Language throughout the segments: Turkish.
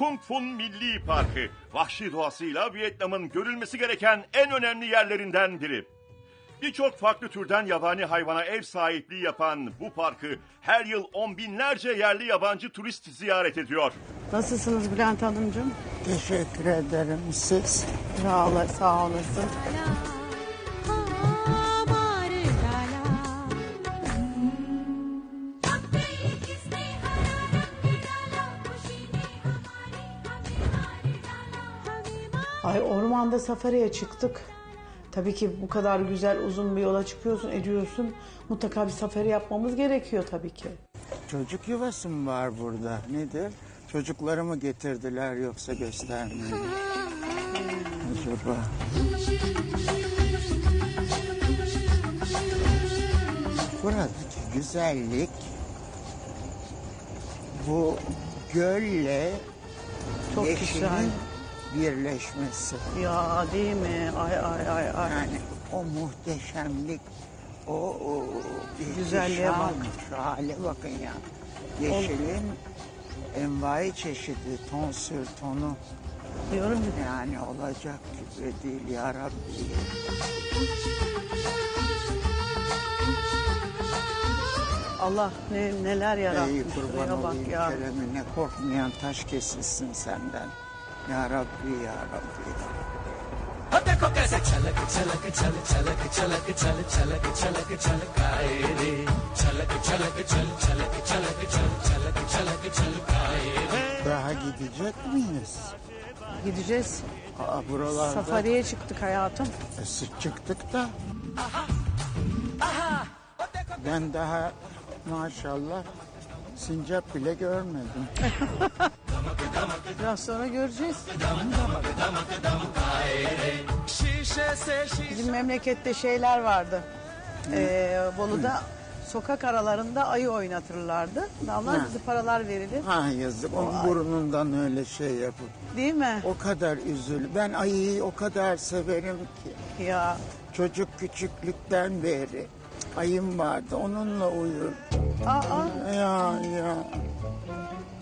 Kung Fun Milli Parkı. Vahşi doğasıyla Vietnam'ın görülmesi gereken en önemli yerlerinden biri. Birçok farklı türden yabani hayvana ev sahipliği yapan bu parkı her yıl on binlerce yerli yabancı turist ziyaret ediyor. Nasılsınız Bülent Hanımcığım? Teşekkür ederim siz. Sağ, ol, sağ olasın. Ay ormanda safariye çıktık. Tabii ki bu kadar güzel uzun bir yola çıkıyorsun, ediyorsun. Mutlaka bir safari yapmamız gerekiyor tabii ki. Çocuk yuvası mı var burada? Nedir? Çocukları mı getirdiler yoksa göstermeye? Acaba? Buradaki güzellik bu gölle Çok yeşilin güzel. Birleşmesi. Ya değil mi? Ay ay ay ay. Yani o muhteşemlik, o, o Güzelliğe bak. Şu hale bakın ya. Yeşilin envai çeşidi, ton sür tonu. Diyorum ki Yani olacak gibi değil ya Rabbi. Allah ne, neler Ey yaratmış. kurban Şuraya bak olayım ya. keremine korkmayan taş kesilsin senden. Ya Rabbi ya Rabbi. देखो कैसे छलक छलक छल छलक छलक छल छलक छलक छल काए रे छलक छलक छल छलक छलक छल छलक छलक छल काए रे Daha gidecek miyiz? Gideceğiz. Aa, buralarda Safariye çıktık hayatım. E, sık çıktık da. Ben daha maşallah sincap bile görmedim. Biraz sonra göreceğiz. Bizim memlekette şeyler vardı. Ee, Bolu'da sokak aralarında ayı oynatırlardı. Damlar Ha. bizi paralar verilir. Ha yazık. Onun burnundan öyle şey yapıp. Değil mi? O kadar üzül. Ben ayıyı o kadar severim ki. Ya Çocuk küçüklükten beri. Ayım vardı. Onunla uyurdum. Aa. Ya ya.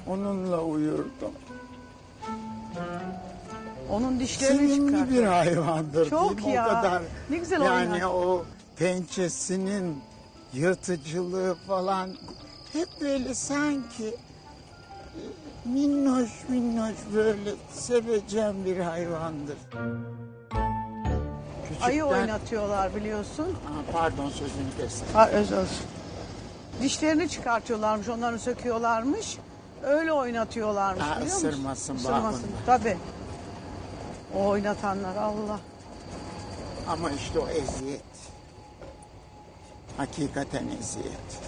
Onunla uyurdum onun dişlerini Sevimli çıkar. bir hayvandır Çok mi? ya. O kadar. Ne güzel Yani oynar. o pençesinin yırtıcılığı falan hep böyle sanki minnoş minnoş böyle seveceğim bir hayvandır. Ayı Küçükten- oynatıyorlar biliyorsun. Aa, pardon sözünü kestim. Ha, öz öz. Dişlerini çıkartıyorlarmış, onları söküyorlarmış. Öyle oynatıyorlarmış Ha, biliyor musun? Isırmasın. babında. Tabii. O oynatanlar Allah. Ama işte o eziyet. Hakikaten eziyet.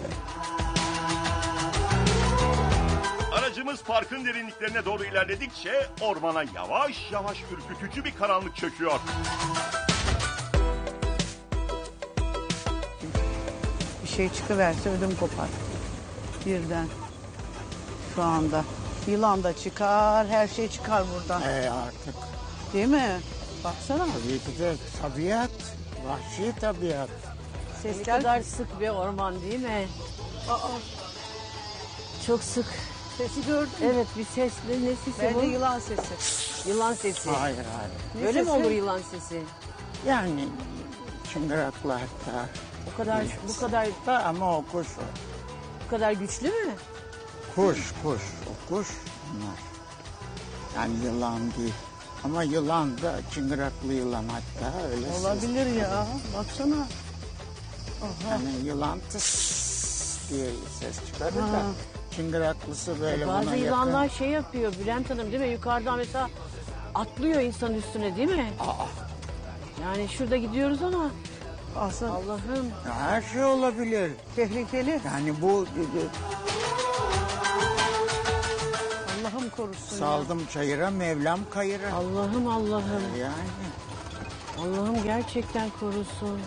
Aracımız parkın derinliklerine doğru ilerledikçe ormana yavaş yavaş ürkütücü bir karanlık çöküyor. Bir şey çıkıverse ödüm kopar. Birden. Şu anda. Yılan da çıkar, her şey çıkar buradan. E artık Değil mi? Baksana. tabii ki de tabiat, vahşi tabiat. Ne Sesler kadar sık bir orman değil mi? Çok sık. sesi gördün mü? Evet bir ses ne, ne sesi Bence bu? yılan sesi. Yılan sesi. Hayır hayır. Ne Böyle mi sesi? olur yılan sesi? Yani çıngıraklarda Bu kadar bu kadar da ama o kuş o. bu kadar güçlü mü? Kuş kuş o kuş bunlar. Yani yılan değil. Ama yılan da çıngıraklı yılan hatta öyle. Olabilir ya. Baksana. Yani yılan tıs diye ses çıkarır da çıngıraklısı böyle buna Bazı yakın. yılanlar şey yapıyor Bülent Hanım değil mi? Yukarıdan mesela atlıyor insanın üstüne değil mi? Yani şurada gidiyoruz ama Aslında Allah'ım Ya Her şey olabilir. tehlikeli. Yani bu Allah'ım korusun. saldım çayıra Mevlam kayıra. Allah'ım Allah'ım Yani Allah'ım gerçekten korusun.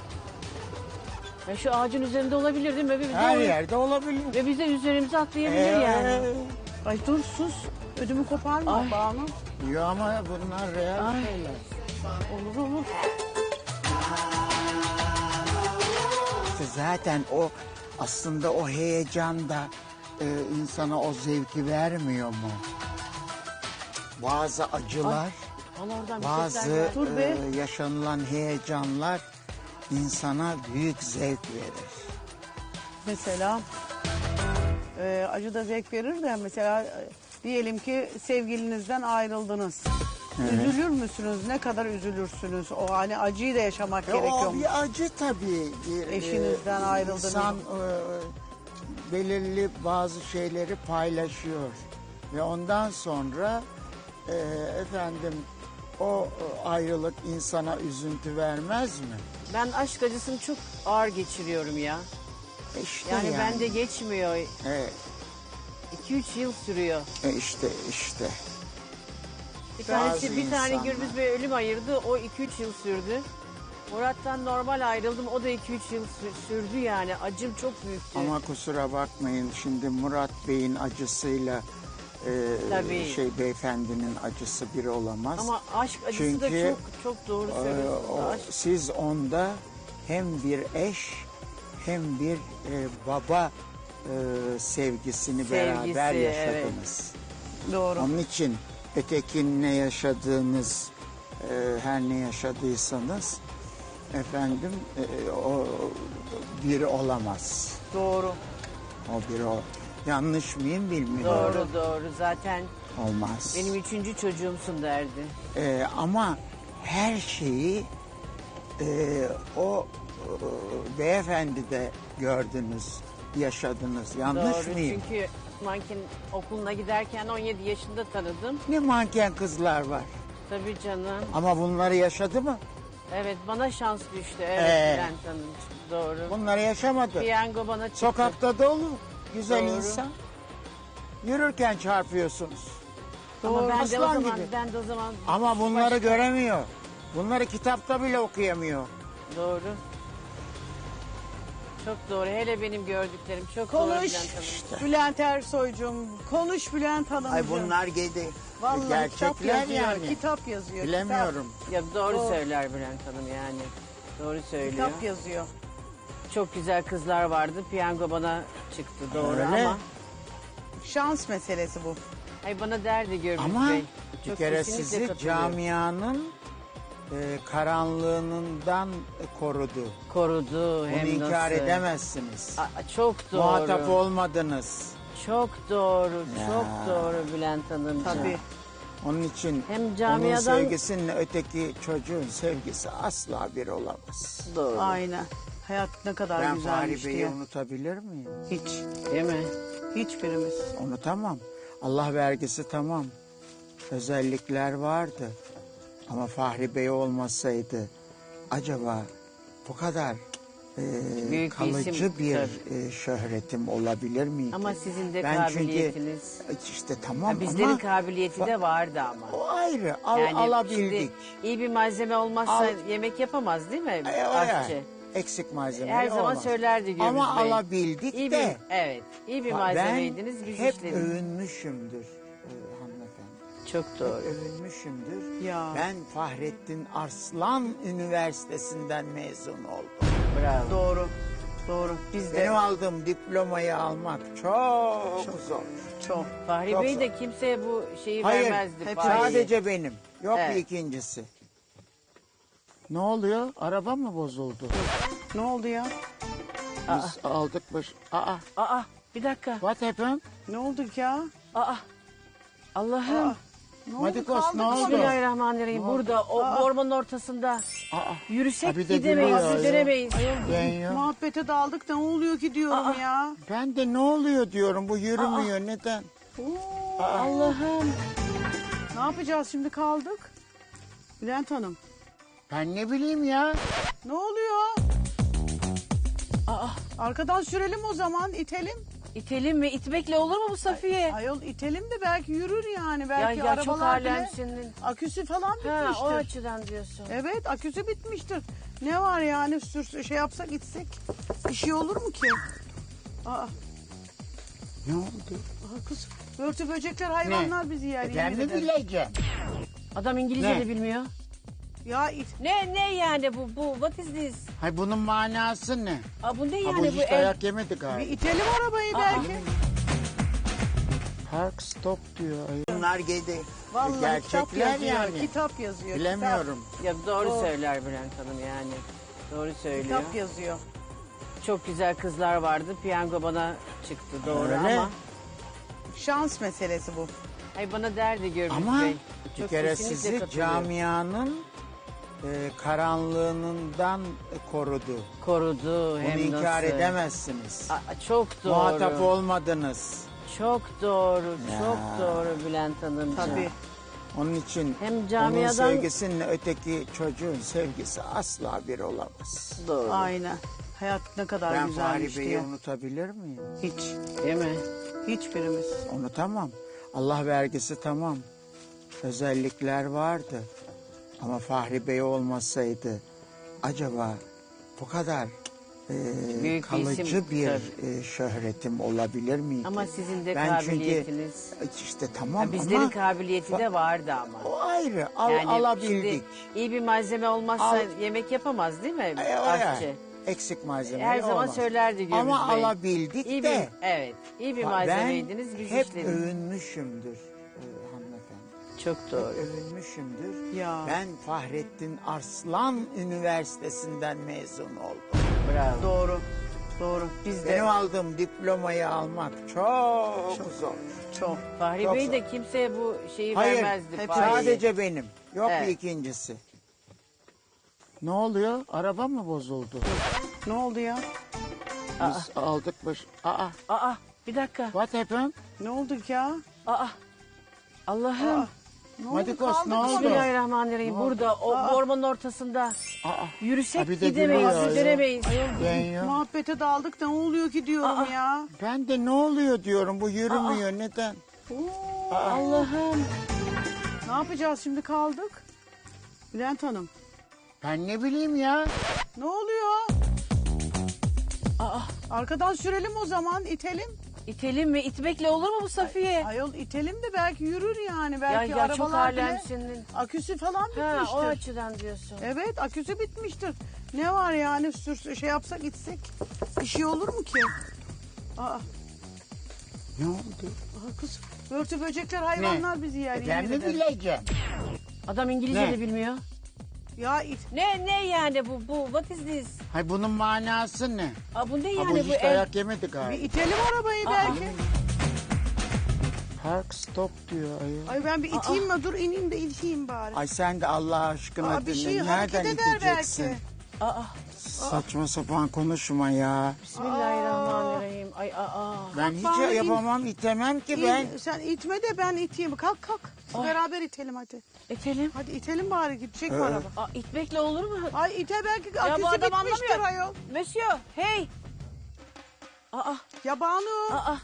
Ya şu ağacın üzerinde olabilir değil mi? Ve bize, her yerde olabilir. ve bize üzerimize atlayabilir Ee, yani. Ay dur sus. Ödümü koparma Ay. Banu. Yo ama bunlar real Ay. şeyler. Olur olur. İşte zaten o aslında o heyecan da e, insana o zevki vermiyor mu? Bazı acılar, bazı geldi. Dur be. e, yaşanılan heyecanlar insana büyük zevk verir. Mesela e, acı da zevk verir de mesela e, diyelim ki sevgilinizden ayrıldınız. Üzülür müsünüz? Ne kadar üzülürsünüz? O hani acıyı da yaşamak E, gerekiyor. o bir acı tabii. Bir, Eşinizden e, ayrıldınız. İnsan e, belirli bazı şeyleri paylaşıyor. Ve ondan sonra e, efendim o e, ayrılık insana üzüntü vermez mi? Ben aşk acısını çok ağır geçiriyorum ya. İşte Yani, yani. bende geçmiyor. Evet, 2-3 yıl sürüyor. e, işte işte. Bir tanesi Bazı bir tane insanlar. Gürbüz Bey ölüm ayırdı. O 2-3 yıl sürdü. Murat'tan normal ayrıldım. O da 2-3 yıl sü- sürdü yani. Acım çok büyüktü. Ama kusura bakmayın şimdi Murat Bey'in acısıyla e, Tabii. şey beyefendinin acısı bir olamaz. Ama aşk acısı da Çünkü, çok çok doğru Ee, söylüyorsunuz. o- Aşk siz onda hem bir eş hem bir e, baba e, sevgisini Sevgisi, beraber evet. yaşadınız. Doğru. Onun için ötekinle yaşadığınız e, her ne yaşadıysanız efendim e, o bir olamaz. Doğru. O bir o. Yanlış mıyım bilmiyorum. doğru doğru. Zaten Olmaz. benim üçüncü çocuğumsun derdi. Ee, ama her şeyi e, o e, beyefendi de gördünüz, yaşadınız. Yanlış doğru. mıyım? Çünkü manken okuluna giderken 17 yaşında tanıdım. Ne manken kızlar var. Tabii canım. Ama bunları yaşadı mı? Evet bana şans düştü. Evet Ee. Bülent Hanımcığım. Doğru. Bunları yaşamadı. Piyango bana çıktı. Sokakta dolu güzel Doğru. insan. Yürürken çarpıyorsunuz. Ama ben de o Aslan zaman, gibi. ben de o zaman Ama bunları başka- göremiyor. Bunları kitapta bile okuyamıyor. Doğru. Çok doğru. Hele benim gördüklerim çok doğru Konuş. Bülent Hanım. Bülent Ersoy'cum. Konuş Bülent Hanımcığım. Ay bunlar gedi. Vallahi kitap Gerçekler yazıyor. yani. Kitap yazıyor. Bilemiyorum. Ya doğru Doğru. söyler Bülent Hanım yani. Doğru Kitap, söylüyor. kitap yazıyor. Çok güzel kızlar vardı. Piyango bana çıktı doğru Öyle. ama Şans meselesi bu. ay bana derdi Gürbüz Ama Bey. bir Çok kere kesinlikle sizi katılıyorum. camianın e, karanlığından korudu. korudu Bunu hem inkar nasıl. edemezsiniz. Aa, çok doğru. Muhatap olmadınız. Çok doğru. Ya. Çok doğru Bülent Hanımcığım. Tabii. Onun için Hem onun camiadan sevgisinle öteki çocuğun sevgisi asla bir olamaz. doğru. Aynen. Hayat ne kadar Ben güzelmiş Fahri Bey'i diye. unutabilir miyim? Hiç. Değil mi? Hiçbirimiz. Unutamam. Allah vergisi tamam. Özellikler vardı. Ama Fahri Bey olmasaydı acaba bu kadar e, Büyük bir kalıcı isim, bir e, şöhretim olabilir miydi? Ama sizin de Ben çünkü- kabiliyetiniz. işte tamam Ha, bizlerin ama kabiliyeti de vardı ama. o ayrı. Al, alabildik. şimdi iyi bir malzeme olmazsa Al- yemek yapamaz değil mi E, o aşçı? yani. Eksik malzeme Her zaman olmaz. söylerdi Gürbüz Ama Bey. alabildik İyi de. bir, evet, iyi bir malzemeydiniz ben biz hep işledik. övünmüşümdür e, hanımefendi. Çok doğru. Övünmüşümdür. Ya. Ben Fahrettin Arslan Üniversitesi'nden mezun oldum. Bravo. Doğru. Doğru. Biz de Benim aldığım diplomayı almak çok, zor. çok. Fahri Çok Bey de kimseye bu şeyi Hayır, vermezdi. hep Fahri'yi. sadece benim. Yok Evet. bir ikincisi. Ne oluyor? Araba mı bozuldu? Ne oldu ya? Biz aldık baş... Aa, Aa, bir dakika. what happened? Ne oldu ki ya? Aa, Allah'ım. Ne Madikos, ne oldu? Bismillahirrahmanirrahim. Burada o ormanın ortasında Aa, yürüsek de gidemeyiz, gidemeyiz. ben ya. Muhabbete daldık da ne oluyor ki diyorum ya. Ben de ne oluyor diyorum bu yürümüyor neden? Allah'ım. Ne yapacağız şimdi kaldık? Bülent Hanım. Ben ne bileyim ya. Ne oluyor? Aa, arkadan sürelim o zaman itelim. İtelim mi? İtmekle olur mu bu Safiye? Ayol itelim de belki yürür yani. ya Belki ya çok arabalar bile alemsin. aküsü falan Ha, bitmiştir. o açıdan diyorsun. Evet aküsü bitmiştir. Ne var yani sür, şey yapsak gitsek bir şey olur mu ki? Aa, Ne oldu? aa kız börtü böcekler hayvanlar bizi yer. E ben yemin mi ederim. bileceğim? Adam İngilizce Ne? de bilmiyor. Ya it, Ne ne yani bu bu what is this? Hay bunun manası ne? Aa, bu ne yani bu bu hiç ev? dayak yemedi bir galiba. itelim arabayı belki. Park stop diyor. Bunlar gidi. Vallahi kitap Gerçekler yazıyor. yani. Kitap yazıyor. Bilemiyorum. Ya doğru Doğru. söyler Bülent Hanım yani. Doğru Kitap, söylüyor. kitap yazıyor. Çok güzel kızlar vardı. Piyango bana çıktı doğru Öyle. ama. Şans meselesi bu. Ay bana derdi Gürbüz Ama Bey. bir Çok kere kesinlikle sizi katılıyorum. camianın e, karanlığından korudu. korudu Bunu hem inkar nasıl. edemezsiniz. Aa, çok doğru. Muhatap olmadınız. Çok doğru, Ya. çok doğru Bülent Hanımcığım. Tabii. Onun için Hem onun camiadan- sevgisinle öteki çocuğun sevgisi asla bir olamaz. Doğru. Aynen. Hayat ne kadar Ben güzelmiş Fahri Bey'i diye. unutabilir miyim? Hiç. Değil mi? Hiçbirimiz. Unutamam. Allah vergisi tamam. Özellikler vardı. Ama Fahri Bey olmasaydı acaba bu kadar e, Büyük bir kalıcı isim, bir tabii. e, şöhretim olabilir miydi? Ama sizin de Ben kabiliyetiniz. Çünkü, işte tamam Ha, bizlerin ama kabiliyeti de vardı ama. o ayrı. Al, Yani alabildik. iyi bir malzeme olmazsa Al- yemek yapamaz değil mi E, o aşçı? yani. Eksik malzeme Her zaman olmaz. söylerdi Gürbüz Ama Bey. alabildik İyi de. bir, evet, iyi bir malzemeydiniz ben hep işledik. övünmüşümdür e. Çok doğru. övünmüşümdür. Ya. Ben Fahrettin Arslan Üniversitesi'nden mezun oldum. Bravo. Doğru. Doğru. Biz de Benim aldığım diplomayı almak çok, zor. çok. Fahri Çok Bey zor. de kimseye bu şeyi Hayır, vermezdi. Fahri'yi. sadece benim. Yok Evet. bir ikincisi. Ne oluyor? Araba mı bozuldu? Ne oldu ya? Biz aldık baş... Aa, Aa, bir dakika. what happened? Ne oldu ki ya? Aa, Allah'ım. Oldu? Madikos, ne oldu? Bismillahirrahmanirrahim. Burada o ormanın ortasında Aa, yürüsek Ha, bir de gidemeyiz, gülüyor. ben yok. Muhabbete daldık da ne oluyor ki diyorum ya. Ben de ne oluyor diyorum bu yürümüyor neden? Allah'ım. Ne yapacağız şimdi kaldık? Bülent Hanım. Ben ne bileyim ya. Ne oluyor? Aa, Arkadan sürelim o zaman itelim. İtelim mi? İtmekle olur mu bu Safiye? Ayol itelim de belki yürür yani. ya Belki ya çok arabalar bile aküsü falan Ha, bitmiştir. o açıdan diyorsun. Evet aküsü bitmiştir. Ne var yani sür şey yapsak gitsek bir şey olur mu ki? Aa, Ne oldu? aa kız börtü böcekler hayvanlar bizi yer. E, ben yemin mi ederim. bileceğim? Adam İngilizce Ne? de bilmiyor. Ya it, Ne ne yani bu bu what is this? Hay bunun manası ne? Aa, bu ne Ha, yani bu bu hiç ev? dayak yemedi bir galiba. itelim arabayı belki. Park stop diyor ayol. Ay ben bir iteyim mi? Dur ineyim de iteyim bari. Ay sen de Allah aşkına Aa, bir dinle. şey hareket Nereden eder iteceksin? belki. Aa, Saçma sapan konuşma ya. Bismillahirrahmanirrahim. Ay aa. Ben hiç in- yapamam, itemem ki İn- ben. sen itme de ben iteyim. Kalk kalk. Ay. Beraber itelim hadi. İtelim. Hadi itelim bari gidecek mi Evet. araba? Aa, itmekle olur mu? Ay ite belki bu aküsü adam bitmiştir anlamıyor. ayol. Monsieur, hey. Aa, Ya Banu aa.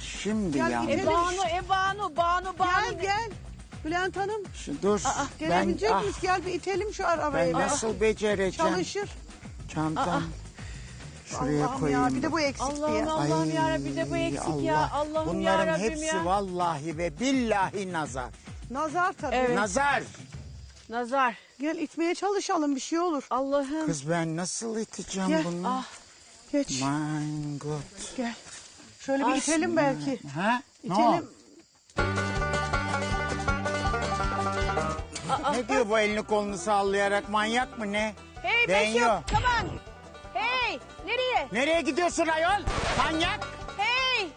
Şimdi Gel ya. gidelim. E Banu, e Banu, Banu, Banu. gel gel. Bülent Hanım Şu, dur. ben, gelebilecek ah, miyiz? Gel bir itelim şu arabayı. ben Aa, nasıl becereceğim? Çalışır. Çantam. Şuraya Allah'ım koyayım. ya bir de bu eksikti ya. Allah'ım Allah'ım yarabbim bir de bu eksik ya. Allah'ım Bunların yarabbim hepsi ya. vallahi ve billahi nazar. Nazar tabii. Evet. Nazar. Nazar. Gel itmeye çalışalım bir şey olur. Allah'ım. Kız ben nasıl iteceğim Gel, bunu? Ah. Geç My God. gel. Şöyle bir Ay, itelim belki. Ha? Ne o? Ne diyor bu elini kolunu sallayarak manyak mı ne? Hey Ben Monsieur, yok. come on. Hey, nereye? Nereye gidiyorsun ayol? Manyak. Hey.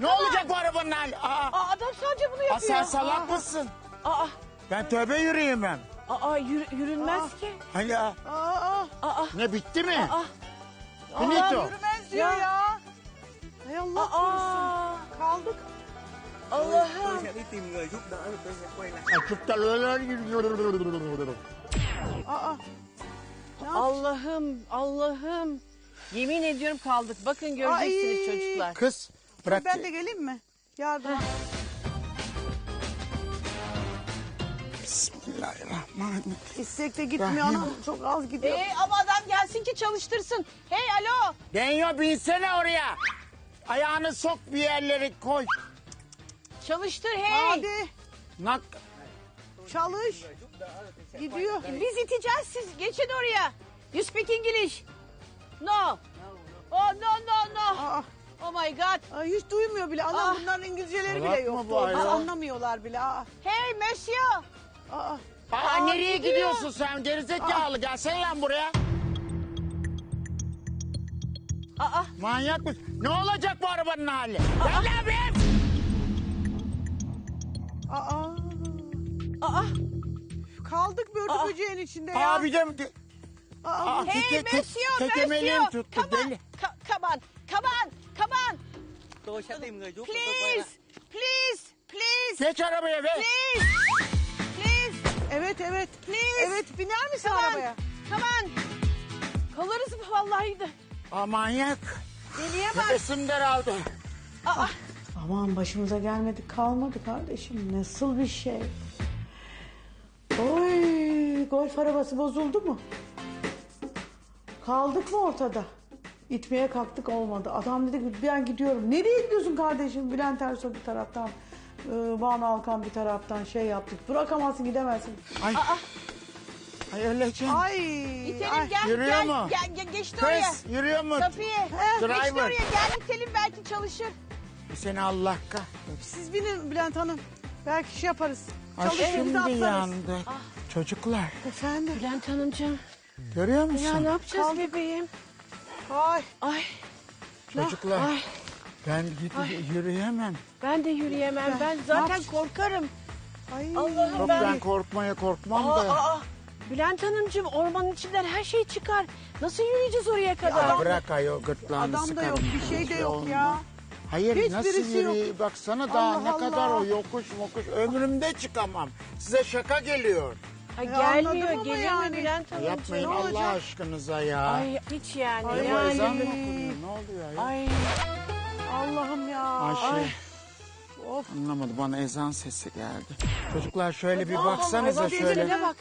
Ne olacak bu arabanın hali? Aa, Aa, adam sadece bunu aa, yapıyor. sen salak mısın? Aa, Ben tövbe yürüyemem. aa, yürü, yürünmez ki. Hani aa, Aa, Aa, ne bitti mi? aa, Finito. yürümez diyor Ya. ya. Hay Allah korusun. aa. Kaldık. Allah'ım. Açıp da Aa, Allah'ım, Allah'ım. Yemin ediyorum kaldık. Bakın göreceksiniz Ay. çocuklar. Kız bırak. ben de geleyim mi? Yardım. Bismillahirrahmanirrahim. İstek de gitmiyor Rahim. anam. Çok az gidiyor. Ee, ama adam gelsin ki çalıştırsın. Hey alo. Denyo binsene oraya. Ayağını sok bir yerlere koy. Çalıştır hey. Hadi Nak. çalış. Gidiyor. Biz iteceğiz siz geçin oraya. You speak English. No. Oh no no no. Aa, Oh my god. Ay, hiç duymuyor bile. Anam Ah. bunların İngilizceleri bile mı yok. bu Doğru ayol? anlamıyorlar bile. Aa, Hey monsieur. aa. Aa, nereye gidiyorsun sen gerizekalı? Gelsene lan buraya. Aa. Manyak mısın? Ne olacak bu arabanın hali? Be! Aa. Aa. Kaldık börtü Aa. böceğin içinde ya. Abi de... Aa, Aa, Hey teke- te- monsieur, tekemeliğim monsieur. tuttu, Come on. deli. Ka- come on. Come on. Come on. Tôi sẽ tìm người giúp của tôi quay Please. lại. Please. Please. Geç arabaya be! Please. Please. Evet evet. Please. Evet biner misin Come on. arabaya? Come on. Kalırız vallahi de. Aa, manyak. Deliye bak. Nefesim daraldı. Aa. Aman başımıza gelmedi kalmadı kardeşim. Nasıl bir şey? Oy golf arabası bozuldu mu? Kaldık mı ortada? İtmeye kalktık olmadı. Adam dedi ki ben gidiyorum. Nereye gidiyorsun kardeşim? Bülent Ersoy bir taraftan. e, Banu Alkan bir taraftan şey yaptık. Bırakamazsın gidemezsin. Ay. Ay öleceğim. Ay. İtelim ay. gel Yürüyor gel, mu? Gel, gel geçti oraya. Kız yürüyor mu? Safiye. Geçti Driver. oraya gel itelim belki çalışır. Seni Allah kahretsin. Siz binin Bülent Hanım. Belki şey yaparız. Ay Çalışır şimdi atlarız. yandı. Çocuklar Efendim. Bülent Hanımcığım. görüyor musun? Ya ne yapacağız bebeğim? Ay. Ay. Çocuklar Ay. ben gidip yürüyemem. Ben de yürüyemem. Ben zaten korkarım. Ay. Allah'ım Yok ben. ben korkmaya korkmam Aa, da. aa. Bülent Hanımcığım ormanın içinden her şey çıkar. Nasıl yürüyeceğiz oraya kadar? Ya bırak ayol gırtlağını Adam da yok, bir şey de yok olmaz. ya. Hayır Hiçbirisi nasıl yok. yürüyeyim? Baksana daha Allah ne kadar Allah. o yokuş mokuş. Ömrümde çıkamam. Size şaka geliyor. Ay, Ya anladım gelmiyor, ama geliyor yani. mu Bülent Hanımcığım? Yapmayın ne Allah olacak? aşkınıza ya. Ay hiç yani. Ay, yani. ezan mı okunuyor? Ne oluyor ya? Ay. Allah'ım ya. Ayşe. Ay. Of. Anlamadım bana ezan sesi geldi. Çocuklar şöyle bir baksanıza şöyle. bak.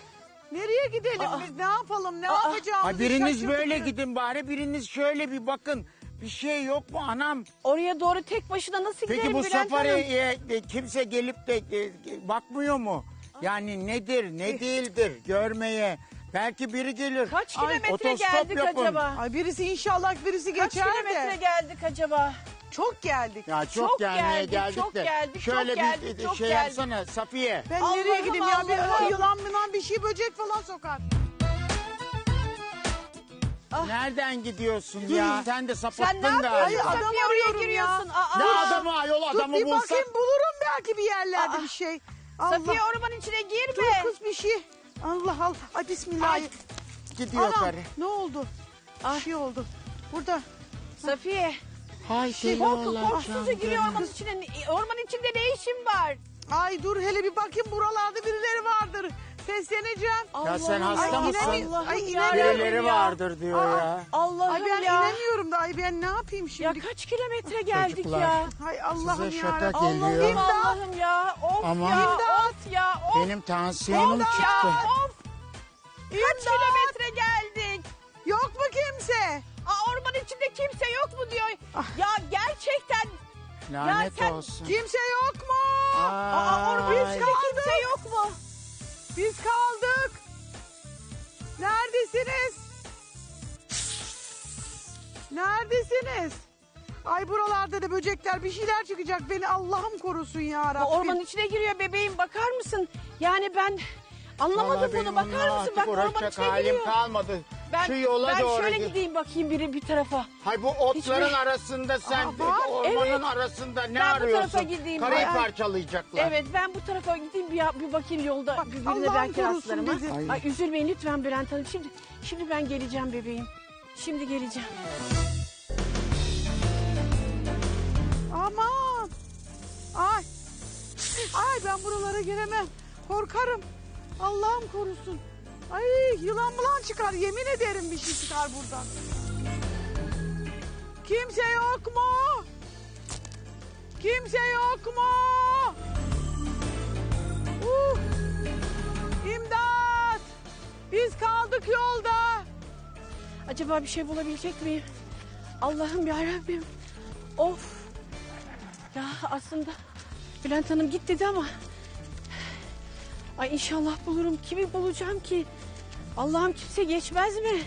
Nereye gidelim biz? Ne yapalım? Ne yapacağımızı Ay biriniz şaşırdık. böyle gidin bari biriniz şöyle bir bakın. Bir şey yok mu anam? Oraya doğru tek başına nasıl Peki gidelim bu Bülent Hanım? safariye de kimse gelip de e, bakmıyor mu? Yani nedir ne değildir görmeye. Belki biri gelir. Kaç Ay, kilometre otostop geldik yapın. acaba? Ay birisi inşallah birisi Kaç geçer kilometre de. geldik acaba? Çok geldik. Ya çok, Çok gelmeye geldik, geldik, çok de. geldik, Şöyle çok bir geldik, e, çok şey geldik. yapsana Safiye. Ben Allah'ım, nereye gideyim ya? Bir Allah'ım. yılan mılan bir şey böcek falan sokar. Nereden gidiyorsun ya? Sen de sapattın Sen ne galiba. yapıyorsun? Ay, adam oraya arıyorum ya. giriyorsun. Aa, Ne aa. adamı ayol Dur adamı bir bulsak. bakayım bulurum belki bir yerlerde Aa. bir şey. Allah. Safiye ormanın içine girme. Dur kız bir şey. Allah Allah. Ay bismillah. Ay. Gidiyor Anam karı. ne oldu? Bir şey oldu. Burada. Safiye. Hay deli Korku korkusuzca giriyor ormanın içine. Ormanın içinde ne işin var? Ay dur hele bir bakayım buralarda birileri vardır. Sesleneceğim. Ya sen hasta Ay, mısın? Allah'ım Ay, ya inemiyorum Birileri ya. vardır diyor ya. Allah'ım Ay ben ya. inemiyorum da ay ben ne yapayım Ya şimdi? kaç kilometre geldik Çocuklar. ya. Hay Allah'ım Size ya. şaka geliyor. Allah'ım İmdat. Allah'ım ya. Of Ama- ya. İmdat. Of ya. Of. Benim tansiyonum of çıktı. ya. Of. Kaç kilometre geldik? Yok mu kimse? Aa, ormanın içinde kimse yok mu diyor. Ah. Ya gerçekten. Lanet sen- olsun. Kimse yok mu? Aa, Ay. içinde kimse yok mu? Biz kaldık. Neredesiniz? Neredesiniz? Ay buralarda da böcekler bir şeyler çıkacak. Beni Allah'ım korusun ya Bu Rabbim. ormanın içine giriyor bebeğim bakar mısın? Yani ben anlamadım Vallahi benim bunu bakar mısın? artık Bak ormanın uğraşacak içine halim giriyor. kalmadı. Ben, Şu yola ben doğru şöyle git. gideyim bakayım biri bir tarafa. Hay bu otların Hiçbir- arasında sen Aa, var. ormanın Evet. arasında ne Ben bu arıyorsun? tarafa gideyim. Karayı Ay. parçalayacaklar. Evet ben bu tarafa gideyim bir, bir bakayım yolda Bak, birbirine Allah'ım belki korusun rastlarım. ha. bizi. Ay. Ay. üzülmeyin lütfen Bülent Hanım. Şimdi, şimdi ben geleceğim bebeğim. Şimdi geleceğim. Aman. Ay. Ay ben buralara giremem. Korkarım. Allah'ım korusun. Ay yılan bulan çıkar. Yemin ederim bir şey çıkar buradan. Kimse yok mu? Kimse yok mu? Uh. İmdat. Biz kaldık yolda. Acaba bir şey bulabilecek miyim? Allah'ım ya Rabbim. Of. Ya aslında Bülent Hanım git dedi ama. Ay inşallah bulurum. Kimi bulacağım ki? Allah'ım kimse geçmez mi?